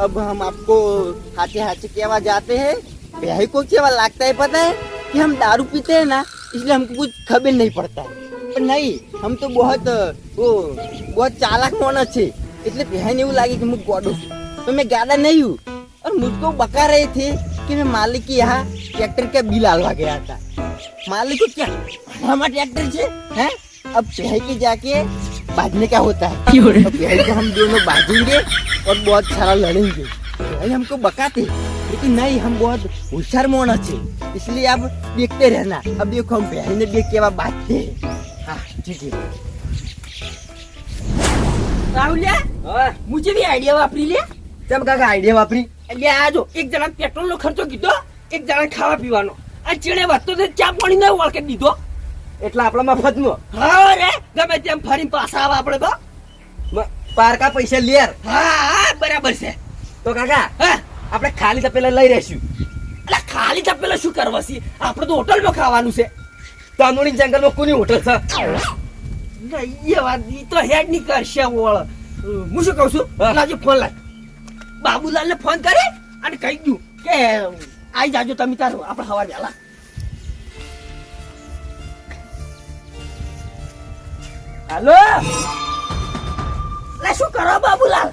Hello guys अब हम आपको हाथे हाथे केवा जाते हैं भाई को केवा लगता है पता है कि हम दारू पीते हैं ना इसलिए हमको कुछ खबर नहीं पड़ता है पर नहीं हम तो बहुत वो बहुत चालाक मानस है इसलिए बहन એવું લાગે कि मैं ગોડો છું तो मैं ज्यादा नहीं हूँ और मुझको बका रहे थे कि मैं मालिक के यहाँ ट्रैक्टर का बिल आलवा गया था मालिक को क्या हमारा ट्रैक्टर से हैं अब बहन के जाके बाजने का होता है अब बहन को हम दोनों बाजेंगे और बहुत सारा लड़ेंगे भाई हमको बकाते लेकिन नहीं हम बहुत होशियार मोना छे इसलिए अब देखते रहना अब देखो हम बहन ने देख के अब बाजते हैं हाँ ठीक है રાહુલિયા હું જેવી આઈડિયા વાપરી લે चल काका आइडिया वापरी એટલે આ જો એક જણા પેટ્રોલ નો ખર્ચો કીધો એક જણા ખાવા પીવાનો આ ચીણે વધતો તો ચા પાણી નો વળકે દીધો એટલે આપણા મફતમાં હા રે. ગમે તેમ ફરી પાછા આવે આપણે તો પારકા પૈસા લેર. હા બરાબર છે. તો કાકા હા? આપણે ખાલી તપેલા લઈ રહેશું. એટલે ખાલી તપેલા શું કરવા છે આપણે તો હોટલમાં ખાવાનું છે. તાંદોડી જંગલમાં કોની હોટલ છે? નહીં, વાત ઈ તો હેડની કરશે ઓળ. હું શું કહું છું? હા. ફોન લાગ બાબુલાલ ને ફોન કરી અને કહી દઉં કે આઈ જાજો તમે તારો. આપણે હવા વહેલા. હાલો. લે શું કરો બાબુલાલ?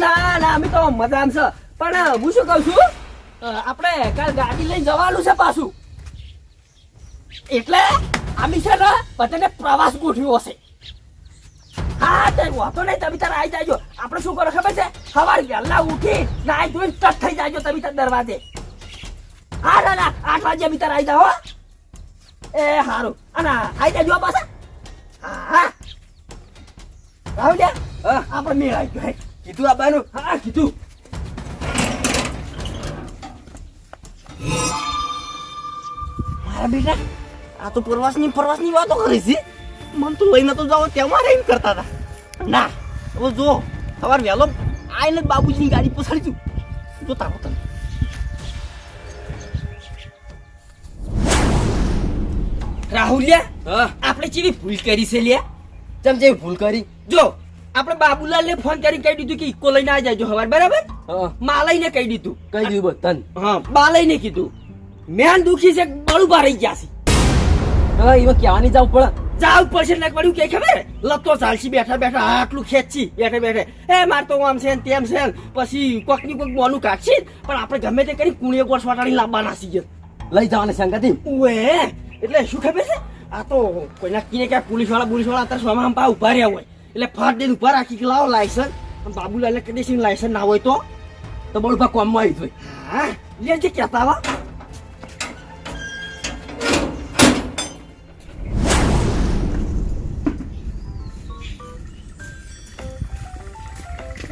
ના ના, અમે તો મજામાં છે. પણ હું શું કહું છું? આપણે કાલ ગાડી લઈને જવાનું છે પાછું. એટલે અમે છે ને બધાને પ્રવાસ ગોઠવ્યો હશે હા, તે વાતો નહીં, તમે તારે આવી જાજો. આપણે શું કરો ખબર છે? સવારે વહેલા ઉઠી નાઈ ધોઈને ટચ થઈ જાજો તમે તાર દરવાજે. હા, ના ના, આઠ વાગે અમે તારે આવી જાઓ. એ સારું અને આવી જાજો પાછા. હા. આપણે મેળ આવી ગયો. કીધું આબાનું હા કીધું. મારા બેટા આ તો પ્રવાસની પ્રવાસની વાતો કરી છે. મન તો લઈને તો જાઓ તેમાં રહીને કરતા હતા. ના હવે જો સવાર વહેલો આઈને જ બાબુજીની ગાડી પછાડી છું જો તારો તને. રાહુલિયા હા. આપણે ચેવી ભૂલ કરી છે લ્યા? ચમ જેવી ભૂલ કરી? જો આપણે બાબુલાલ ને ફોન કરી કહી દીધું કે ઇકો લઈને આ જાજો હવાર બરાબર? હા. માલઈને કહી દીધું. કહી દીધું બતન હા બાલઈને કીધું. મેન દુખી છે બળુબા રહી ગયા છે. હા એમાં કહેવાની જવું પડે? જાવ પડશે ને પડ્યું કે ખબર? લતો ચાલશી બેઠા બેઠા આટલું ખેંચી બેઠે બેઠે. એ માર તો આમ છે ને તેમ છે ને. પછી કોકની કોક બોનું કાઢશી પણ આપણે ગમે તે કરી કુણીએ ગોળ લાંબા નાસી ગયો. લઈ જવાની સંગતિ ઉએ એટલે શું ખબર છે? આ તો કોઈ નક્કી ને ક્યાં પોલીસવાળા પોલીસવાળા અત્યારે સોમાં પા ઊભા રહ્યા હોય. એટલે ફાટ દઈને ઊભા રાખી કે લાવો લાયસન્સ બાબુલાલ કદી લાયસન્સ ના હોય તો. તો બળુભા કોમમાં આવી જોઈ. હા લેજે કહેતા વા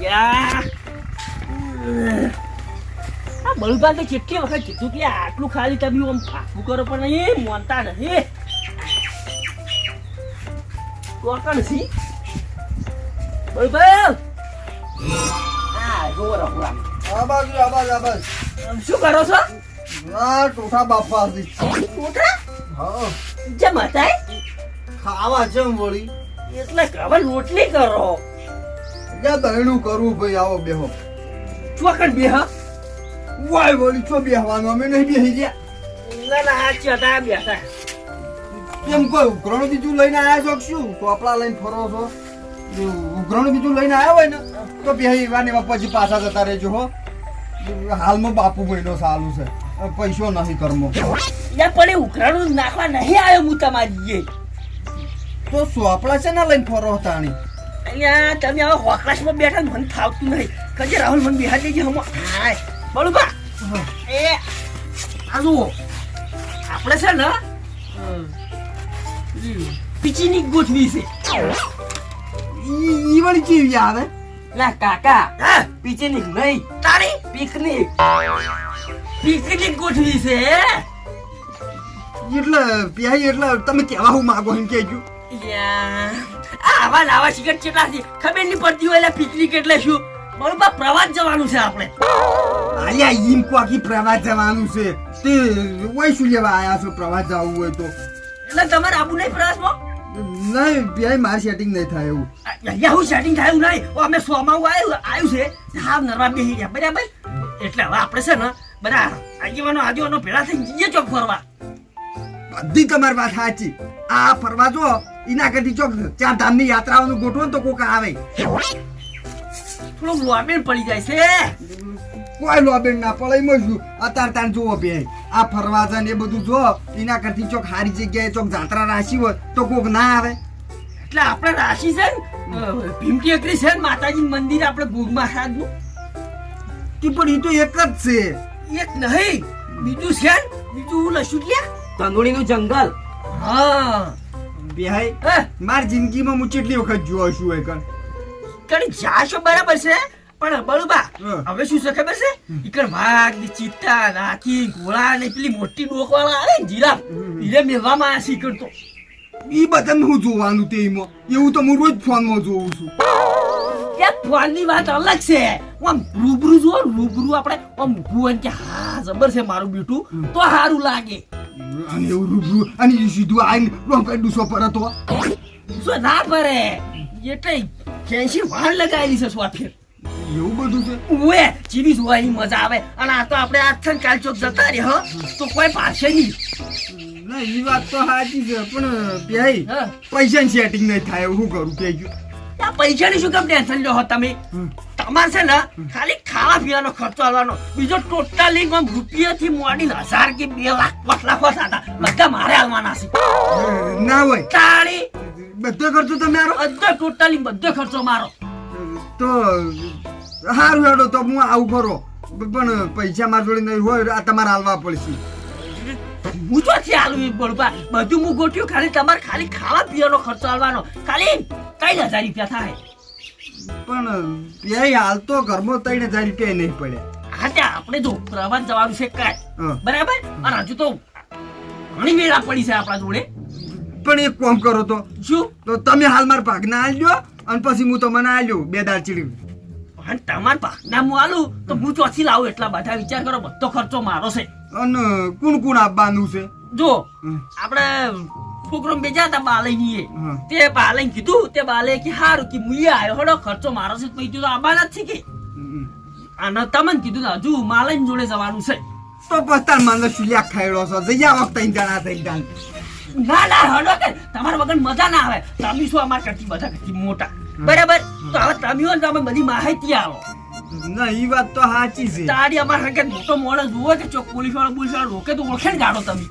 યા. આ બળુબા તો કેટલી વખત કીધું કે આટલું ખાલી તમે આમ ફાફું કરો પણ એ મોનતા નથી. કોકણ છી બળુબા આ જો રહુરા આબાજ આબાજ આબાજ શું કરો છો? ના ટોઠા બાપા હતી. હા. જેમ હતા ખાવા ચમ વળી. એટલે હવે રોટલી કરો. ક્યાં દહીણું કરવું ભાઈ આવો બેહો. ચોકડ બે હા વાય વળી છો બેહવાનું અમે નહીં બેહી ગયા ના ના આ ચતા બેઠા એમ કોઈ ઉઘરાણું બીજું લઈને આવ્યા છો શું ચોપડા લઈને ફરો છો ઉઘરાણું બીજું લઈને આવ્યા હોય ને તો બેહી ને પછી પાછા જતા રહેજો હો હાલમાં બાપુ મહિનો સારું છે પૈસો નથી કરમો પણ એ ઉઘરાણું નાખવા નહીં આવ્યો હું તમારી તો સોપડા છે ને લઈને ફરો તાણી અહીંયા તમે હોકલાસમાં બેઠા મને થાવતું નહીં કજે રાહુલ મને બિહાર દેજે હમ હાય બોલું બા એ આ જુઓ આપણે છે ને પીચીની ગોઠવી છે. ઈ વળી કેવી આવે? ના કાકા હા? નહીં. તારી? પિકનિક પિકનિક ગોઠવી છે એટલે પ્યાઈ એટલે તમે કેવા હું માગો એમ આ આવા નાવા સિગરેટ ચેટલા છે? ખબર નહીં પડતી હોય એટલે પિકનિક એટલે શું. બરોબર પ્રવાસ જવાનું છે આપણે. આયા ઈમ કોકી પ્રવાસ જવાનું છે. તે ઓય શું લેવા આયા છો? પ્રવાસ જવું હોય તો. એટલે તમારે આબુ નહીં પ્રવાસમાં? નહીં ભાઈ મારી સેટિંગ નહીં થાય એવું. અહીંયા હું સેટિંગ થાય એવું નહીં. ઓ અમે સોમાં આવ્યું આવ્યું છે. હા નરવા બેહી ગયા બરાબર? એટલે હવે આપણે છે ને બધા આગેવાનો આગેવાનો ભેળા થઈને જઈએ ચોક ફરવા. બધી તમારી વાત સાચી. આ ફરવા જો એના કરતી ચોક ચાર ધામની યાત્રાઓનું ગોઠવો તો કોક આવે. થોડું લોબેન પડી જાય છે. કોઈ લોબેન ના પડે એમાં શું અત્યારે તાર જુઓ બે આ ફરવાજા ને એ બધું જો એના કરતી ચોક સારી જગ્યાએ ચોક જાત્રા રાશી હોય તો કોક ના આવે. એટલે આપણે રાશિ છે ને ભીમકી એકરી છે ને માતાજી મંદિર આપણે ગુગ મહારાજનું કે પણ એ તો એક જ છે. એક નહીં બીજું છે ને બીજું લશું ક્યાં કંગુડીનું જંગલ. હા. બિહાઈ હે. મારી જિંદગીમાં હું કેટલી વખત જોવા છું એ કણ? કણી જાશો બરાબર છે? પણ બળુબા હવે શું છે ખબર છે? ઈકણ વાઘ ને ચિત્તા નાખી ઘોડા ને પેલી મોટી ડોકવાળા આવે ને જીરાફ. એને મેળવામાં આ શીખર તો. એ બધાને હું જોવાનું તે એમાં? એવું તો હું રોજ ફોનમાં જોઉં છું. એક ફોનની વાત અલગ છે. આમ રૂબરૂ જો રૂબરૂ આપણે આમ ઊભું કે હા જબર છે મારું બેટું. તો સારું લાગે. અને એવું રૂબરૂ અને સીધું આવીને રોંપે ડૂસો પર હતો ના પડે? એટલે કેસી વાળ લગાવેલી છે સ્વાફેર એવું બધું છે? ઉવે જીવી જોવાની મજા આવે. અને આ તો આપણે આજ થઈને કાલ ચોક જતા રહે હ. તો કોઈ પાસે નહીં. ના એ વાત તો સાચી છે પણ ભાઈ હા. પૈસાની સેટિંગ નહીં થાય એવું શું કરું કે પૈસાની શું કેમ ટેન્શન લો તમે? તમારે છે ને ખાલી ખાવા પીવાનો ખર્ચો આવવાનો. બીજો ટોટલી આમ રૂપિયાથી મોડી હજાર કે બે લાખ પાંચ લાખ હતા બધા મારે આવવાના છે. ના હોય. તાળી. બધો ખર્ચો તમારો બધો ટોટલી બધો ખર્ચો મારો. તો સારું હેડો તો હું આવું ખરો પણ પૈસા મારા જોડે નહીં હોય આ તમારે હાલવા પડશે. હું તો છે એ બળબા? બધું હું ગોઠ્યું ખાલી તમારે ખાલી ખાવા પીવાનો ખર્ચો હાલવાનો. ખાલી ત્રણ હજાર રૂપિયા થાય. પણ એ હાલ તો ઘરમાં ત્રણ હજાર રૂપિયા નહીં પડ્યા. હા ત્યાં આપણે જો પ્રવાસ જવાનું છે કાંઈ. બરાબર? અને હજુ તો ઘણી વેળા પડી છે આપણા જોડે. પણ એક કોમ કરો તો. શું? તો તમે હાલ મારા ભાગના આલજો અને પછી હું તમને આલ્યો બે દાળ ચીડી અને તમારા ભાગના હું આલું તો હું ચોથી લાવું એટલા બધા વિચાર કરો બધો ખર્ચો મારો છે. અને કુણ કુણ આપવાનું છે? જો આપણે છોકરો બેજા હતા એ તે બાલય કીધું તે બાલે કે હારું કે મુઈ આવ્યો હડો ખર્ચો મારો છે પછી તું આબાના જ છે કે. અને તમને કીધું ને હજુ માલય જોડે જવાનું છે. તો પસ્તાર મને સુલિયા ખાયડો છો જયા ત્રણ જણા થઈ જાય ના ના હડો કે તમારા વગર મજા ના આવે. તમે શું અમારા કરતી બધા કરતી મોટા? બરાબર? તો હવે તમે હો ને તમે બધી માહિતી આવો ના ઈ વાત તો સાચી છે. તારી અમારા હંકે મોટો મોણસ જુઓ કે ચોક પોલીસ વાળો પોલીસ વાળો રોકે તો ઓળખે ને ગાડો તમે.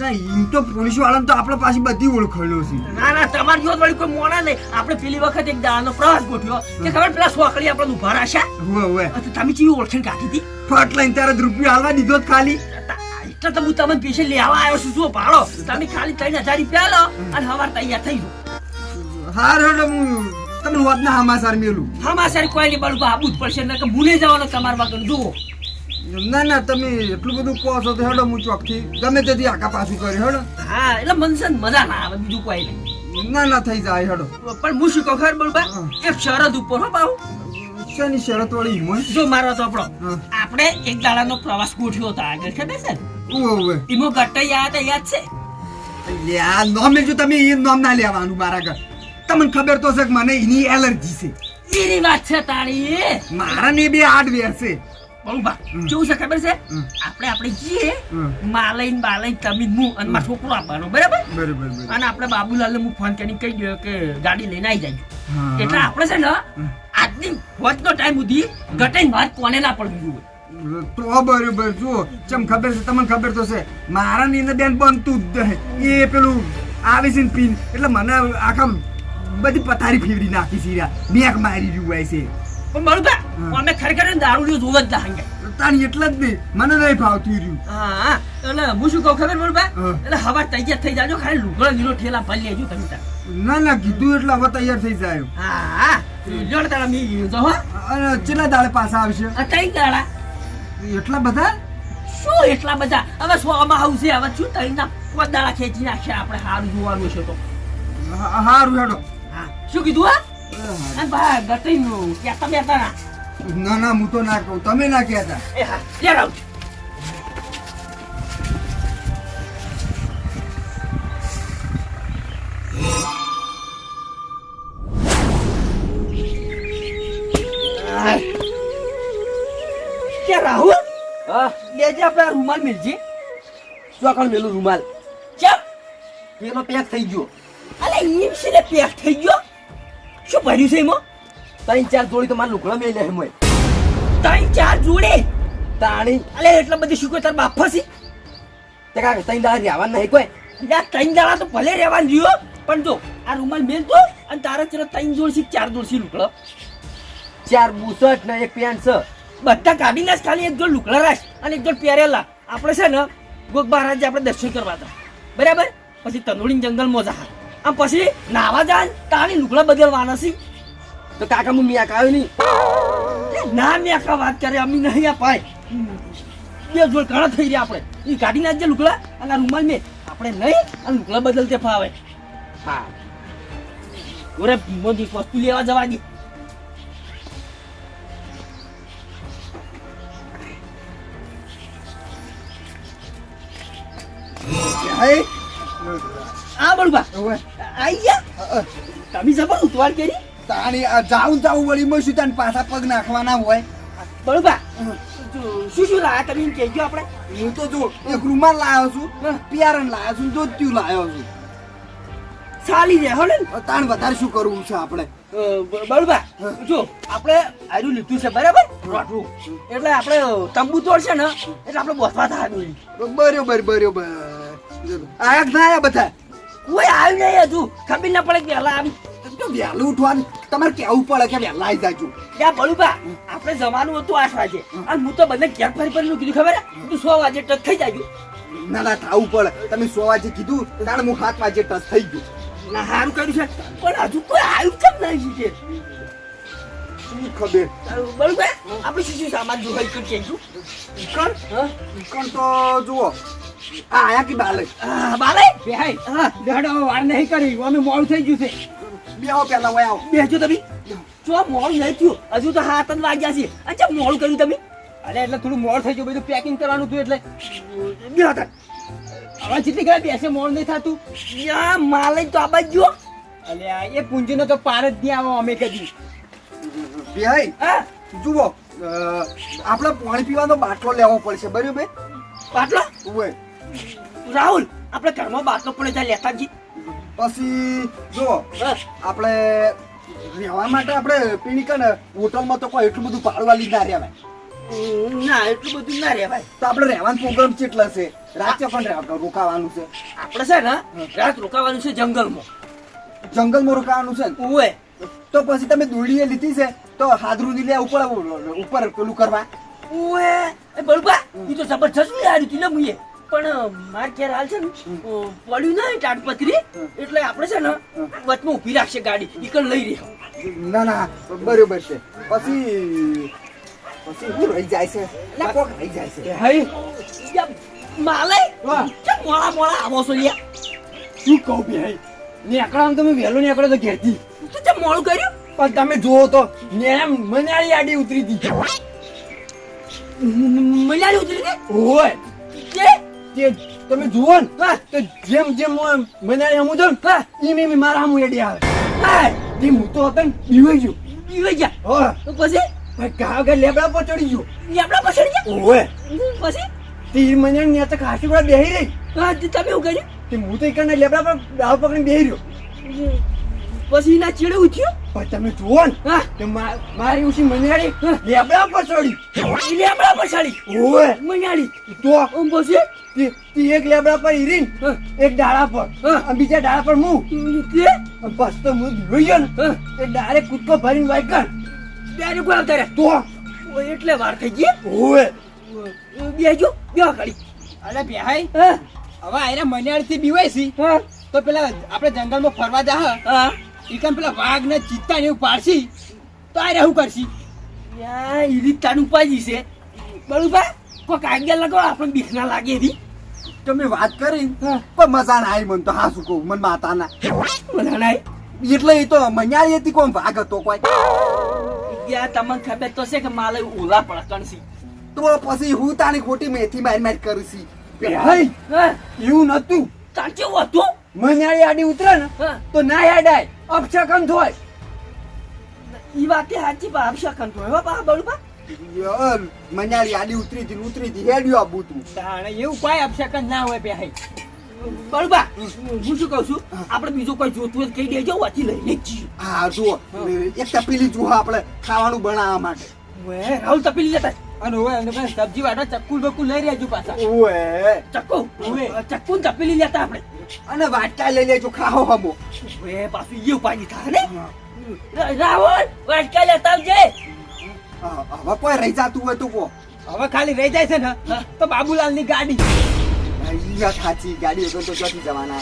ના એમ તો પોલીસ વાળાને તો આપણે પાસે બધી ઓળખેલો છે. ના ના તમારી જોત વળી કોઈ મોણા નહીં. આપણે પેલી વખત એક દાવાનો પ્રવાસ ગોઠવ્યો. કે ખબર પેલા સોકડી આપણે ઊભા રાખ્યા હોવે હોવે તો તમે ચીવી ઓળખે કાઢી હતી? ફટ લઈને ત્યારે જ રૂપિયા હાલવા દીધો જ ખાલી. એટલે તો હું તમને પૈસે લેવા આવ્યો છું. જો ભાડો. તમે ખાલી ત્રણ હજાર રૂપિયા લો અને હવાર તૈયાર થઈ જાઓ. હાર હું વાત ના હમાસાર મેલું. હમાસાર કોઈ નહીં બળું આબુ જ પડશે ને કે મુને જવાનો તમાર વગર જુઓ. ના ના તમે એટલું બધું કહો છો તો હેડો હું ચોકથી ગમે તેથી આખા પાછું કરી હેડો. હા એટલે મનસન મજા ના આવે બીજું કોઈ નહીં. ના ના થઈ જાય હેડો. પણ હું શું કહું ખબર બળબા એક શરત ઉપર હો બાઉ શેની શરત વાળી હિમોય જો મારો ચોપડો આપણો આપણે એક દાડાનો પ્રવાસ ગોઠવ્યો હતો આગળ છે બેસે ઓવે એમાં ગટ્ટાઈ આયા યાદ છે? લ્યા નોમ લેજો તમે એ નોમ ના લેવાનું મારા ઘર. તમને ખબર તો છે કે મને એની એલર્જી છે. એની વાત છે તારી? મારા ને બે હાર્ડવેર છે. કેવું છે ખબર છે. આપણે આપણે જઈએ. માલઈન બાલઈન તમે હું અને મારો છોકરો આપવાનો બરાબર? બરોબર અને આપણે બાબુલાલને હું ફોન કરીને કહી ગયો કે ગાડી લઈને આવી જાય એટલે આપણે છે ને આજની વચનો ટાઈમ સુધી ગટાઈ વાત કોને ના પડવી જોઈએ. તો બરોબર જો ચમ ખબર છે તમને ખબર તો છે મારા ની બેન બનતું જ એ પેલું આવે છે પીન એટલે મને આખા બધી પથારી ફેરવી નાખી સીરા. મેક મારી રહ્યું હોય છે. પણ મારું હમ. અમે ખરેખર દારૂ જોવ જ ના હંગે. તારી એટલે જ નહીં. મને નહીં ભાવતું રહ્યું. હા એટલે હું શું કહું ખબર મારું હમ. એટલે હવા તૈયાર થઈ જાજો ખાલી લુગડા લીલો ઠેલા ભરી લેજો તમે તાર. ના ના કીધું એટલે હવે તૈયાર થઈ જાય હા હા જોડ તારા મી જો હો. અને કેટલા દાડે પાછા આવશે? આ ત્રણ દાડા? એટલા બધા? શું એટલા બધા? હવે સોમાં આવશે હવે શું ત્રણ ના પાંચ દાડા ખેંચી નાખશે? આપણે સારું જોવાનું છે તો. હારું હેડો. શું કીધું હા? ભાઈ ગટીનું કહેતા બેતા ના? ના ના હું તમે ના કહેતા. એ હા યાર આવ. રાહુલ આપણા રૂમાલ મિલજી. ચોકણ મેલું રૂમાલ. ચેપ પેલો પેક થઈ ગયો. અલે ઈમ છે ને પેક થઈ ગયો. શું ભર્યું છે એમાં? ત્રણ ચાર જોડી તો મારા લુકડા મેલે હે મોય ત્રણ ચાર જોડે? તાણી. અલે એટલા બધી શું કોઈ તાર બાપ ફસી? તે કાંઈ ત્રણ દાડા રહેવા નહીં કોઈ. યા ત્રણ દાડા તો ભલે રહેવાનું રહ્યો પણ જો આ રૂમાલ મેલ તો અને તારા ચલો ત્રણ જોડ છે ચાર જોડ છે લુકડો. ચાર બુસટ ને એક પેન્ટ છે. બધા કાઢી નાખ ખાલી એક જોડ લુકડા રાખ અને એક જોડ પહેરેલા. આપણે છે ને ગોગ મહારાજે આપણે દર્શન કરવા હતા. બરાબર? પછી તનોડી જંગલમાં જા. આમ પછી નાવા જાય તાણી લુગડા બદલવાના છે. તો કાકા હું મિયા આવ્યો નહીં. ના મિયા કા વાત કરે, અમી નહીં અપાય. બે જોડ ઘણા થઈ રહ્યા આપણે. એ કાઢી નાખજે લુગડા અને રૂમાલ મેં. આપણે નહીં અને લુગડા બદલતે ફાવે. હા. ઓરે મોદી વસ્તુ લેવા જવા દે. હાય આ બળબા ઓવે. આઈ ગયા? તમે જબર ઉતવાળ કરી? તાણી જાઉં જાઉં વળી માં શું તને પાછા પગ નાખવાના હોય. બળબા શું શું લાયા તમે એમ કહેજો આપણે. હું તો જો એક રૂમાલ લાવ્યો છું પિયારન લાવ્યો છું દોત્યું લાવ્યો છું. ચાલી રહે હો તાણ વધારે શું કરવું છે આપણે? અ, બ- બળબા જો આપણે આયરું લીધું છે બરાબર? રોટલું. એટલે આપણે તંબુ તોડશે ને એટલે આપણે બોસવા થાય બરોબર બરોબર. આયા ના આયા બધા. કોઈ આવ્યું નહીં હજુ. ખબર ના પડે વહેલા આવી. તો વહેલું ઉઠવાનું. તમારે કેવું પડે કે વહેલા આવી જાજો. ત્યાં ભળુભા આપણે જવાનું હતું આઠ વાગે. અને હું તો બંને ઘેર ફરી ફરી કીધું ખબર તું સો વાગે ટચ થઈ જાજો. ના ના થાવું પડે. તમે સો વાગે કીધું તાણ હું સાત વાગે ટચ થઈ ગયું. ના સારું કર્યું છે. પણ હજુ કોઈ આવ્યું કેમ નહીં છે શું ખબર? બળુબા આપણે શું શું સામાન જોઈ કરી કર ઈકણ? ઈકણ તો જુઓ. આયા કે બાલે? બાલે? બેહાઈ હા દેડો વાર નહીં કરી. અમે મોડું થઈ ગયું છે. બેહો પેલા વયા બેજો તમે. જો મોડું નહીં થયું. હજુ તો હાથ જ વાગ્યા છે. અચ્છા મોડું કર્યું તમે? અરે એટલે થોડું મોડ થઈ ગયું. બધું પેકિંગ કરવાનું હતું એટલે. બે હતા. હવે જેટલી ઘરે બેસે મોડ નહીં થતું. યા માલે તો આ બાજુ અલે એ પૂંજીનો તો પાર જ નહીં આવો અમે કદી. બેહાઈ હા? જુઓ આપણે પાણી પીવાનો બાટલો લેવો પડશે. બરાબર? બાટલો? ઓય રાહુલ આપણે ઘરમાં બાટલો પડે ત્યાં લેતા જી પછી જો. આપણે રહેવા માટે આપણે પીણી કે ને હોટલમાં તો કોઈ એટલું બધું ભાડવા લીધા રહેવાય. ના એટલું બધું ના રે ભાઈ તો આપણે રહેવાનો પ્રોગ્રામ કેટલો છે? રાતે પણ રોકાવાનું છે. આપણે છે ને રાત રોકાવાનું છે જંગલમાં. જંગલમાં રોકાવાનું છે ને? ઓએ તો પછી તમે દોડીએ લીધી છે તો હાદરું ની ઉપર ઉપર પેલું કરવા. ઓએ એ બળબા ઈ તો જબરજસ્ત યાર તું ને મુએ પણ માર ઘેર હાલ છે ને પડ્યું ના ટાટપત્રી એટલે આપણે છે ને વચમાં ઊભી રાખશે ગાડી ઈકણ લઈ રહી ના ના બરોબર છે. પછી પછી હું રહી જાય છે? એટલે કોક રહી જાય છે? હઈ માલે. કેમ મોળા મોળા આવો છો યા શું કહું ભાઈ? નીકળવાનું તમે વહેલો નીકળો તો ઘેરથી. તું તે મોળું કર્યું? પણ તમે જુઓ તો ને એમ મનાળી આડી ઉતરી હતી. મનાળી ઉતરી હોય. કે? તે તમે જુઓ ને. જેમ જેમ હું મનાળી હમું ને હા, એમ એમ મારા હમું એડી આવે. હા તે હું તો હતો ને બીવાઈ ગયો. બીવાઈ ગયા? હો. તો પછી? ભાઈ ઘા વગર લેબડા પર ચડી ગયો. આપડા પછાડી ગયા? ઓએ પછી? તે મને ને તો ખાસી கூட બેહી રહી. હા તે તમે શું કર્યું? તે હું તો એકને લેબડા પર દાવ પકડીને બેહી રહ્યો. પછી એના ચેડે ઉઠ્યો? પણ તમે જુઓ ને હા. તે મારી ઉસી મન્યાડી લેબડા પર ચડી લેબડા પર પછાડી? ઓએ મન્યાડી તો? પછી? તે એક લેબડા પર ઈરીન. એક ડાળા પર. અને બીજા ડાળા પર હું બસ તો હું જોઈ ગયો ને ડાયરેક્ટ કૂદકો ભરીને વાગ્યા ત્યારે કોઈ આવતા તો? એટલે વાર થઈ ગઈ હોવે. બેજો બે કરી અરે બેહાઈ હવે આયરા મનાળી થી બીવાય હા. તો પેલા આપણે જંગલમાં ફરવા જાહ. હા. ઈકન પેલા વાઘ ને ચિત્તા ને એવું પાડશી? તો આયરા શું કરશી? યા ઈરી તાનું પાજી છે બરોબર કોક આગળ લગાવો આપણને બીક ના લાગે એવી તમે વાત કરી પણ મજા ના આવી મને તો હા શું કહું મને માતા ના. મજા ના એટલે એ તો મન્યાળી હતી કોણ ભાગ હતો કોઈ? તમને ખબર તો છે કે માલે ઓલા પડકણસી તો પછી હું તારી ખોટી મેથી મારી મારી કરું છું. એવું નતું તાર કેવું હતું? મનાળી આડી ઉતરે ને તો ના યાડાય અપશકન થોય. ઈ વાતે સાચી બા અપશકન થોય હો બા યાર મનાળી આડી ઉતરી હતી ઉતરી હતી હેડ્યો આ બૂતું એવું કોઈ અપશકન ના હોય બે બરોબર હું શું કહું છું? આપણે બીજું કોઈ જોતું હોય તો કહી દેજો વાથી લઈ લેજી હા જુઓ. એક તપેલી જુઓ આપણે ખાવાનું બનાવવા માટે. રાહુલ તપેલી લેતા. અને હવે અને ભાઈ સબ્જી વાળો ચક્કુ બક્કુ લઈ રહેજો પાછા. ઓએ ચક્કુ ચક્કુ ને તપેલી લેતા આપણે. અને વાટકા લઈ લેજો ખાઓ હમો. ઓએ પાછું એ ઉપાડી થાય ને? રાહુલ વાટકા લેતા આવજે. હવે કોઈ રહી જતું હોય તો કો હવે ખાલી રહી જાય છે ને તો બાબુલાલની ગાડી સાચી ગાડી વગર તો ક્યાંથી જવાના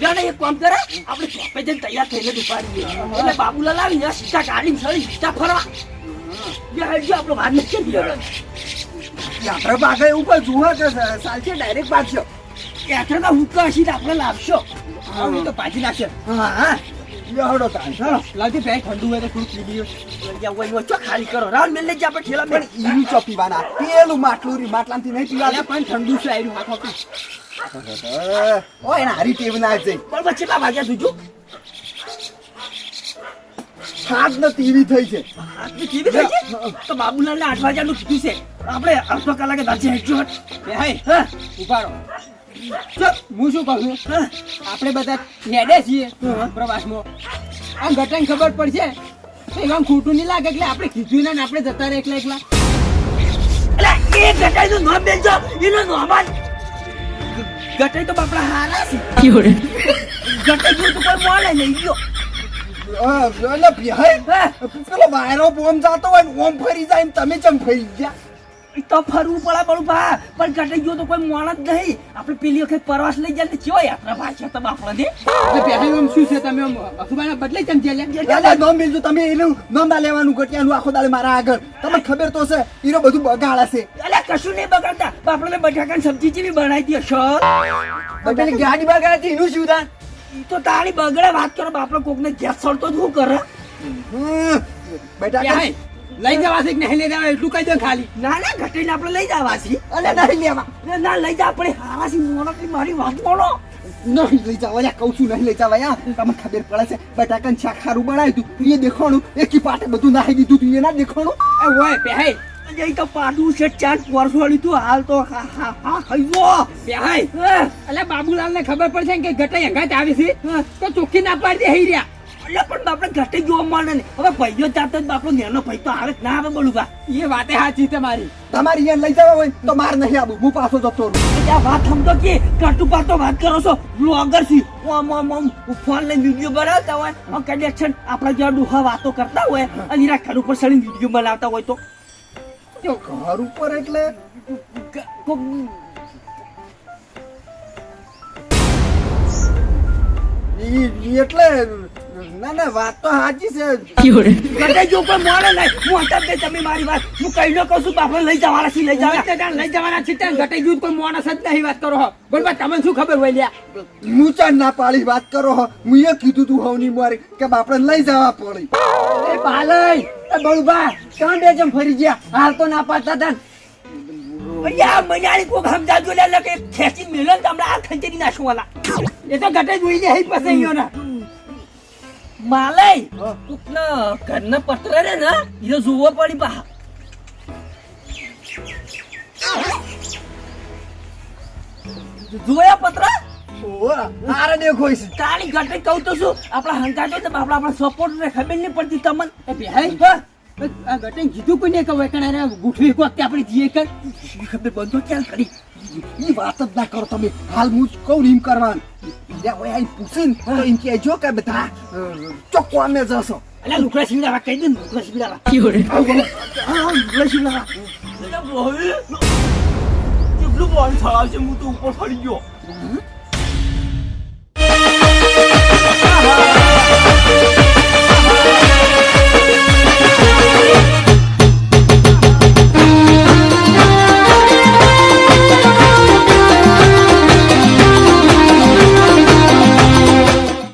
જાણે એક કામ કરે આપણે ચોપે જઈને તૈયાર થઈને જ ઉપાડીએ. એટલે બાબુલાલ આવી ને સીધા ગાડી સળી સીધા ફરવા. હેડજો આપણો વાત નથી આપણે પાછળ એવું પણ જુઓ કે ચાલશે ડાયરેક્ટ પાછો યાત્રા તો હુક્કા તો આપણે લાવશો. તો પાછી નાખશે હા હા. ઠંડુ હોય તો થોડું પી હોય ચો ખાલી કરો. રાઉન્ડ મેલ લઈ જા આપણે ઠેલા પણ ઈનું ચો પીવાના? પેલું માટલું રી માટલામાંથી નહીં પીવાના પણ ઠંડુ છે આયરું? હાથ એના હારી ટેવ ના જઈ. બરાબર કેટલા વાગ્યા સુજો સાત ને ટીવી થઈ છે. કેવી થઈ છે? તો બાબુલાલને આઠ વાગ્યાનું કીધું છે. આપણે અડધો કલાકે દાજી હેઠજો હટ હા? ઉભારો હું શું કહું આપણે બધા હેડે છીએ પ્રવાસમાં. આ ઘટન ખબર પડશે તો એમાં ખોટું નહીં લાગે એટલે આપણે કીધું ને આપણે જતા રહે એકલા એકલા. એટલે એ ગટાઈનું નામ બેનજો એનું ગટાઈ તો બાપડા હારા છે. ગટાઈ જેવું તો કોઈ મળે નહીં ગયો પેલો વાયરો બોમ જાતો હોય ઓમ ફરી જાય ને તમે ચમ ફરી ગયા? તો ફરવું પડે પણ ભા પણ ગટાઈ ગયો તો કોઈ મોણ જ નહીં. આપણે પેલી વખત પ્રવાસ લઈ જાય ને કેવો યાત્રા ભાષા છે તમે દે એટલે પહેલા આમ શું છે? તમે આમ બદલે કેમ ચાલ્યા એટલે નોમ બીજું તમે એનું નોમ ના લેવાનું ઘટિયાનું આખો દાડે મારા આગળ. તમને ખબર તો છે એનો બધું બગાડ હશે એટલે કશું નહીં બગાડતા. બાપડાને બટાકાની સબ્જી જેવી બનાવી દે છો પેલી ગાડી બગાડતી એનું શું તો તારી બગડે વાત કરો બાપડો કોકને ગેસ સળતો શું કરે. હમ, બેટા પહેલાય લઈ જવા છે કે નહીં લઈ જવા એટલું કહી દો ખાલી. ના ના ઘટીને આપણે લઈ જવા છીએ અલે નહીં લેવા. ના, ના લઈ જા આપણે હારા સી મોનકની મારી વાત બોલો. નહીં લઈ જવા યા કહું છું નહીં લઈ જવા યા તમને ખબર પડે છે બટાકાનું શાક ખારું બનાવ્યું તું એ દેખાણું એકી પાટે બધું નાહી દીધું તું એના દેખાણું. એ હોય પહે એ તો પાડું છે ચાર વર્ષ તું હાલ તો હા હા હા ગયો. પહેલાય એટલે બાબુલાલ ને ખબર પડશે કે ઘટાઈ હંગાત આવી છે? તો ચોખ્ખી ના પાડી દે હઈ રહ્યા. એટલે પણ બાપડે ઘટે જોવા મળે ને. હવે ભાઈઓ જાતો બાપડો નેનો ભાઈ તો આવે ના આવે બોલું બા. એ વાતે સાચી તમારી. તમારે અહીંયા લઈ જવા હોય તો માર નહીં આવું. હું પાછો જતો રહું. આ વાત સમજો કે કટુ પાતો વાત કરો છો. બ્લોગર છી. ઓમ ઓમ ઓમ. ફોન લઈને વીડિયો બનાવતા હોય. કનેક્શન આપણા જેવા ડુહા વાતો કરતા હોય. અને એના ઘર ઉપર સડી વીડિયો બનાવતા હોય તો. જો ઘર ઉપર એટલે? એટલે ના ના વાત તો સાચી છે. ઘટે જો કોઈ મળે નહીં હું કે તમે મારી વાત હું કઈ ન કહું છું બાપડે લઈ જવાના છીએ લઈ જવાના. લઈ જવાના છે ત્યાં ગટાઈ ગયું કોઈ મોણસ જ નહીં વાત કરો હો. બોલવા તમને શું ખબર હોય લ્યા? હું ચાર ના પાડી વાત કરો હો. હું એ કીધું તું હવની મારી કે બાપડે લઈ જવા પડી. એ પાલય એ બા ક્યાં બે જમ ફરી ગયા. હાલ તો ના પાડતા હતા. અહીંયા મજાની કોક સમજાજો લે કે ખેંચી તમને આ ખંચેરી નાખવાના એ તો ઘટે જોઈ જાય પછી અહીંયો ના માલય કોકના ઘરના પત્ર રે ને એ જોવો પડી બા. જોયા પત્ર આરે દેખો છે. તારી ઘટે કહું તો શું? આપણા હંકાટો તો આપણા આપણા સપોર્ટ ને ખબર નહીં પડતી તમને. એ બેહાઈ. આ ગટે કીધું કોઈ નહીં કે હવે કણે રે ગુઠવી કો કે આપણે જીએ કર. ખબર બંધો ક્યાં કરી? ઈ વાત જ ના કરો તમે. હાલ હું જ કહું ને કરવાનું. બીજા કોઈ આઈ પૂછીને તો એમ કે જો કે બધા ચોખ્ખો અમે જશો અલ્યા લુકડા સિંગડા કહી દે ને લુકડા સિંગડા લુકડા સિંગડા કેટલું બોલ થયા છે હું તો ઉપર ફરી ગયો